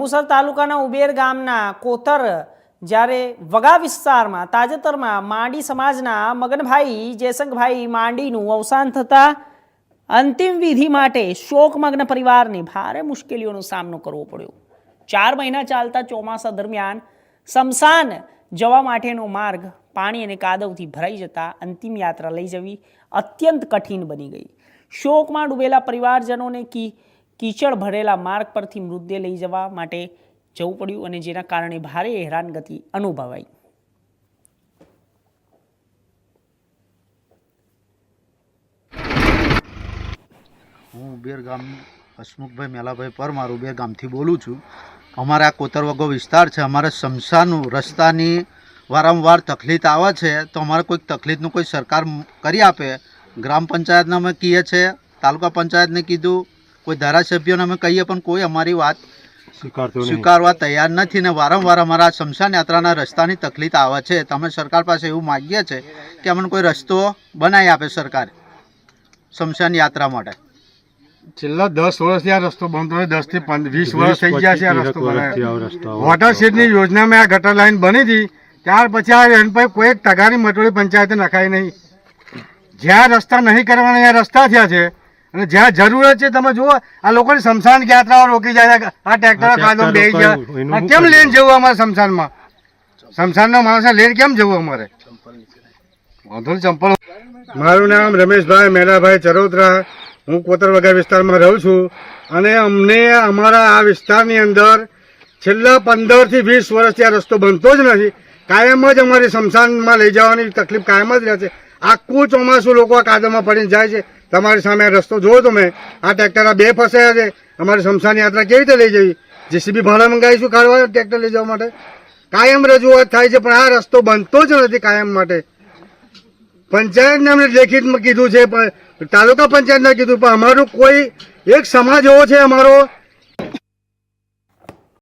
પુસદ તાલુકાના ઉબેર ગામના કોતર જ્યારે વગા વિસ્તારમાં, તાજેતરમાં માંડી સમાજના મગનભાઈ જયસંગભાઈ માંડીનું અવસાન થતાં અંતિમ વિધિ માટે શોકમગ્ન પરિવારને ભારે મુશ્કેલીઓનો સામનો કરવો પડ્યો. ચાર મહિના ચાલતા ચોમાસા દરમિયાન સમસાન જવા માટેનો માર્ગ પાણી અને કાદવથી ભરાઈ જતા અંતિમ યાત્રા લઈ જવી અત્યંત કઠિન બની ગઈ. શોકમાં ડૂબેલા પરિવારજનોને કી કીચડ ભરેલા માર્ગ પરથી મૃતદેહ લઈ જવા માટે જવું પડ્યું અને જેના કારણે ભારે હેરાનગતિ અનુભવાઈ. હું ઉબેર ગામ હસમુખભાઈ મેલાભાઈ પરમાર ઉબેર ગામથી બોલું છું. અમારે આ કોતરવગો વિસ્તાર છે. અમારે શમશાનું રસ્તાની વારંવાર તકલીફ આવે છે. તો અમારે કોઈક તકલીફનું કોઈ સરકાર કરી આપે. ગ્રામ પંચાયતને અમે કહીએ છીએ, તાલુકા પંચાયતને કીધું કોઈ ધારાસભ્યોને અમે કહીએ પણ કોઈ અમારી વાત સ્વીકારવા તૈયાર નથી ને વારંવાર અમારા શમશાન યાત્રાના રસ્તાની તકલીફ આવે છે. તમે સરકાર પાસે એવું માગીએ છે કે અમને કોઈ રસ્તો બનાવી આપે સરકાર શમશાન યાત્રા માટે. છેલ્લા દસ વર્ષથી આ રસ્તો બંધ હોય દસથી વીસ વર્ષ થઈ ગયા છે આ રસ્તો યોજનામાં આ ગટર લાઈન બની હતી. ત્યાર પછી આ એન પર કોઈ ટકાની મટોળી પંચાયતે નખાઈ નહીં. જ્યાં રસ્તા નહીં કરવાના ત્યાં રસ્તા થયા છે. અને જ્યાં જરૂરત છે તમે જુઓ આ લોકોની શમશાન યાત્રાઓ રોકી જાય છે. આ ટ્રેક્ટર કાદો બે ગયા. કેમ લઈને જવું અમારે સ્મશાનમાં સ્મશાનના માણસે લઈને કેમ જવું અમારે? વાંધો ચંપલ. મારું નામ રમેશભાઈ મેલાભાઈ ચરોતરા. હું કોતરવગા વિસ્તારમાં રહું છું. અને અમને અમારા આ વિસ્તારની અંદર છેલ્લા પંદરથી વીસ વર્ષથી આ રસ્તો બનતો જ નથી. કાયમ જ અમારી શમશાનમાં લઈ જવાની તકલીફ કાયમ જ રહે છે. આખું ચોમાસું લોકો આ કાદવમાં પડીને જાય છે. તમારી સામે રસ્તો જોયો તમે. આ ટ્રેક્ટર બે ફસાયા છે. અમારી શમશાન યાત્રા કેવી રીતે લઈ જવી? જેસીબી ભાડા મંગાવીશું કાઢવા ટ્રેક્ટર લઈ જવા માટે? કાયમ રજૂઆત થાય છે, પણ આ રસ્તો બનતો જ નથી કાયમ માટે. પંચાયતને અમને લેખિતમાં કીધું છે, પણ તાલુકા પંચાયતને કીધું, પણ અમારું કોઈ એક સમાજ એવો છે, અમારો